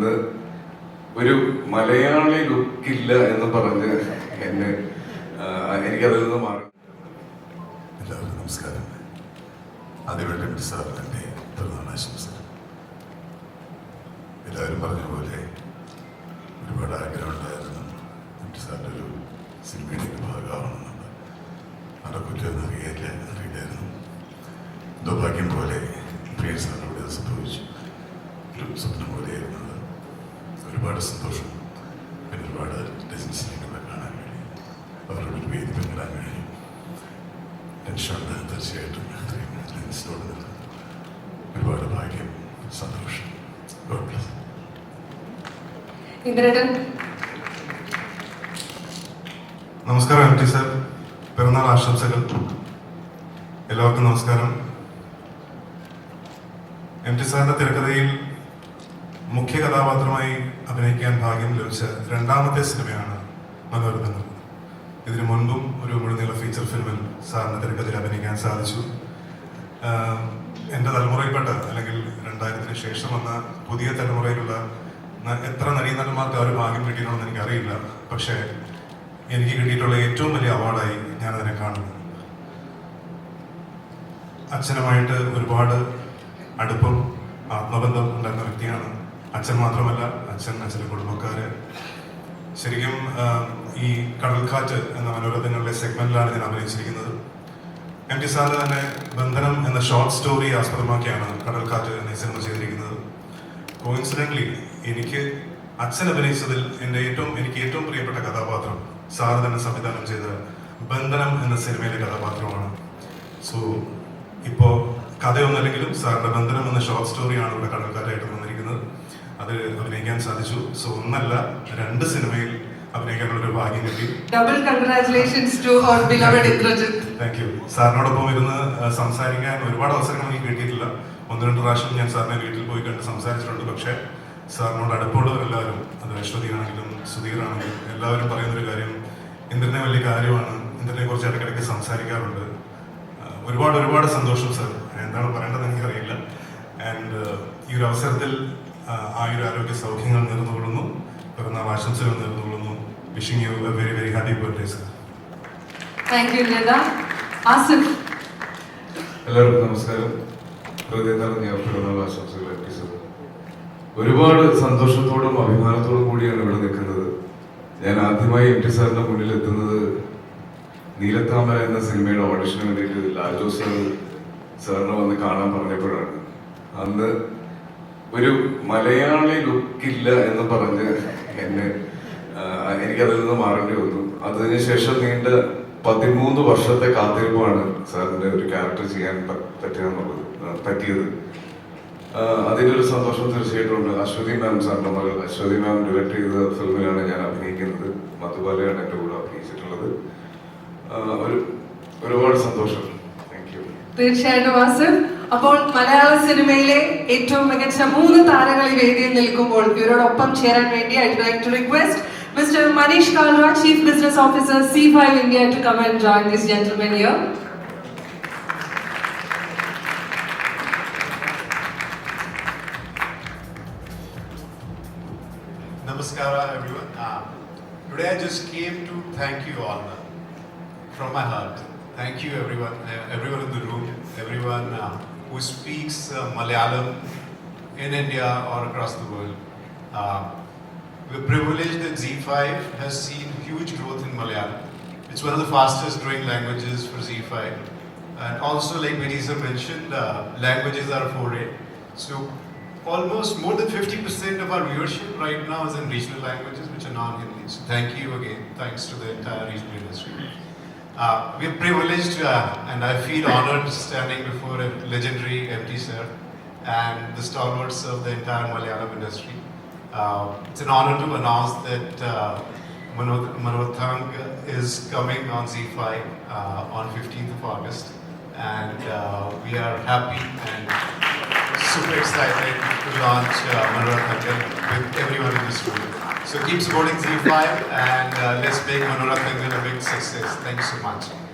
അന്ന് ഒരു മലയാളി ലുക്കില്ല എന്ന് പറഞ്ഞ് എന്നെ എനിക്കതിൽ നിന്ന് മാറി. എല്ലാവർക്കും നമസ്കാരം. ആദ്യമായിട്ട് എം സാറിന്റെ പിറന്നാൾ എല്ലാവരും പറഞ്ഞ പോലെ ഒരുപാട് ആഗ്രഹമുണ്ടായിരുന്നു. എം ടി സാറിന്റെ ഒരു സിനിമയുടെ ഒരു ഭാഗമാവണമെന്നുണ്ട് കുറ്റമൊന്നും അറിയില്ല അറിയില്ലായിരുന്നു. ദൗർഭാഗ്യം ഭാഗ്യം പോലെ പ്രിയ സാറിനോട് സംഭവിച്ചു. ഒരു സ്വപ്നം ഒരുപാട് സന്തോഷം. പിന്നെ ഒരുപാട് ഡിസൻസിനെ കാണാൻ കഴിയും. അവരോട് വേദി പങ്കിടാൻ കഴിയും. ടെൻഷനുണ്ട് തീർച്ചയായിട്ടും. ലെൻസിനോട് നിൽക്കും. ഒരുപാട് ഭാഗ്യം സന്തോഷം. നമസ്കാരം എം ടി സർ പിറന്നാൾ ആശംസകൾ. എല്ലാവർക്കും നമസ്കാരം. എം ടി സാറിന്റെ തിരക്കഥയിൽ മുഖ്യ കഥാപാത്രമായി അഭിനയിക്കാൻ ഭാഗ്യം ലഭിച്ച രണ്ടാമത്തെ സിനിമയാണ് മനോരഥങ്ങൾ ഇതിനു മുൻപും ഒരു മുഴുനീള ഫീച്ചർ ഫിലിമിൽ സാറിന് തിരക്കഥയിൽ അഭിനയിക്കാൻ സാധിച്ചു. എന്റെ തലമുറയിൽപ്പെട്ട അല്ലെങ്കിൽ രണ്ടായിരത്തിന് ശേഷം വന്ന പുതിയ തലമുറയിലുള്ള എത്ര നടീനടന്മാർക്ക് ആ ഒരു ഭാഗ്യം കിട്ടിയിട്ടുണ്ടെന്ന് എനിക്കറിയില്ല. പക്ഷേ എനിക്ക് കിട്ടിയിട്ടുള്ള ഏറ്റവും വലിയ അവാർഡായി അതിനെ കാണുന്നു. അച്ഛനുമായിട്ട് ഒരുപാട് അടുപ്പം ആത്മബന്ധം ഉണ്ടായിരുന്ന വ്യക്തിയാണ് അച്ഛൻ മാത്രമല്ല അച്ഛൻ അച്ഛന്റെ കുടുംബക്കാര്. ശരിക്കും ഈ കടൽക്കാറ്റ് എന്ന മനോരഥങ്ങളിലെ സെഗ്മെന്റിലാണ് ഞാൻ അഭിനയിച്ചിരിക്കുന്നത്. എം ടി സാറിന് തന്നെ ബന്ധനം എന്ന ഷോർട്ട് സ്റ്റോറി ആസ്പദമാക്കിയാണ് കടൽക്കാറ്റ് എന്ന സിനിമ ചെയ്തിരിക്കുന്നത്. കോയിൻസിഡന്റ്ലി എനിക്ക് അച്ഛൻ അഭിനയിച്ചതിൽ എന്റെ ഏറ്റവും എനിക്ക് ഏറ്റവും പ്രിയപ്പെട്ട കഥാപാത്രം സാറ് തന്നെ സംവിധാനം ചെയ്ത ബന്ധനം എന്ന സിനിമയിലെ കഥാപാത്രമാണ്. സോ ഇപ്പോൾ കഥയൊന്നല്ലെങ്കിലും സാറിന്റെ ബന്ധനം എന്ന ഷോർട്ട് സ്റ്റോറിയാണ് ഇവിടെ വന്നിരിക്കുന്നത് അത് അഭിനയിക്കാൻ സാധിച്ചു. സോ ഒന്നല്ല രണ്ട് സിനിമയിൽ അഭിനയിക്കാനുള്ള ഒരു ഭാഗ്യം കിട്ടി. Double congratulations to our beloved Indrajith. Thank you സാറിനോടൊപ്പം ഇരുന്ന് സംസാരിക്കാൻ ഒരുപാട് അവസരങ്ങൾ എനിക്ക് കിട്ടിയിട്ടില്ല. ഒന്ന് രണ്ട് പ്രാവശ്യം ഞാൻ സാറിനെ വീട്ടിൽ പോയി കണ്ട് സംസാരിച്ചിട്ടുണ്ട്. പക്ഷേ സാറിനോട് അടുപ്പമുള്ളവരെല്ലാവരും അത് അശ്വതിയാണെങ്കിലും സുധീറാണെങ്കിലും എല്ലാവരും പറയുന്നൊരു കാര്യം ഇന്ദ്രനെ വലിയ കാര്യമാണ്. ഇന്ദ്രനെ കുറിച്ച് ഇടയ്ക്കിടയ്ക്ക് സംസാരിക്കാറുണ്ട്. ഒരുപാട് ഒരുപാട് സന്തോഷം സാർ. എന്താണ് പറയേണ്ടതെന്ന് എനിക്കറിയില്ല. ആൻഡ് ഈ ഒരു അവസരത്തിൽ ആയുരാരോഗ്യ സൗഖ്യങ്ങൾ നേർന്നുകൊള്ളുന്നു. പിറന്നാൾ ആശംസകൾ നേർന്നുകൊള്ളുന്നു. Wishing you a very very happy birthday sir thank you Latha Asif എല്ലാവർക്കും നമസ്കാരം. ഹൃദയം നിറഞ്ഞ പിറന്നാൾ ആശംസകൾ അർപ്പിച്ചത് ഒരുപാട് സന്തോഷത്തോടും അഭിമാനത്തോടും കൂടിയാണ് ഇവിടെ നിൽക്കുന്നത്. ഞാൻ ആദ്യമായി എം ടി സാറിന്റെ മുന്നിൽ എത്തുന്നത് നീലത്താമര എന്ന സിനിമയുടെ ഓഡിഷന് വേണ്ടിയിട്ട് ലാജോ സാർ സാറിനെ വന്ന് കാണാൻ പറഞ്ഞപ്പോഴാണ്. അന്ന് ഒരു മലയാളി ലുക്കില്ല എന്ന് പറഞ്ഞ് എന്നെ എനിക്ക് എനിക്കതിൽ നിന്ന് മാറേണ്ടി വന്നു. അതിനുശേഷം നീണ്ട പതിമൂന്ന് വർഷത്തെ കാത്തിരിപ്പാണ് സാറിന്റെ ഒരു ക്യാരക്ടർ ചെയ്യാൻ പറ്റിയെന്നുള്ളത് പറ്റിയത്. ആ, അതിന്റെ ഒരു സന്തോഷം തീർച്ചയായിട്ടും ഉണ്ട്. അശ്വതി മാം സാറിന്റെ മകൾ. അശ്വതി മാം ഡയറക്ട് ചെയ്ത ഫിലിമിലാണ് ഞാൻ അഭിനയിക്കുന്നത്. മധുബാലയാണ് എന്റെ കൂടെ അഭിനയിച്ചിട്ടുള്ളത്. ഒരു ഒരുപാട് സന്തോഷം. താങ്ക് യു തീർച്ചയായിട്ടും അപ്പോൾ മലയാള സിനിമയിലെ ഏറ്റവും മികച്ച മൂന്ന് താരങ്ങൾ ഈ വേദിയിൽ നിൽക്കുമ്പോൾ ഇവരോടൊപ്പം ചേരാൻ വേണ്ടി I like to request mister Manish Kalra chief business officer C five India to come and join this gentlemen here Namaskara, everyone. Uh, today I just came to thank you all uh, from my heart. Thank you, everyone, uh, everyone in the room, everyone uh, who speaks uh, Malayalam in India or across the world. Uh, we're privileged that Z5 has seen huge growth in Malayalam. It's one of the fastest growing languages for Z5. And also, like Vinisa mentioned, uh, languages are a foray. So, almost more than 50% of our viewership right now is in regional languages, which are non Hindi. So, thank you again. Thanks to the entire regional industry. Uh, we're privileged uh, and I feel honored standing before a legendary MT sir and the stalwarts of the entire Malayalam industry. Uh, it's an honor to announce that uh, Manothang is coming on Z5 uh, on 15th of August. And uh, we are happy and super excited to launch uh, Manorathangal with everyone in this room. So keep supporting Z5 and uh, let's make Manorathangal a big success. Thank you so much.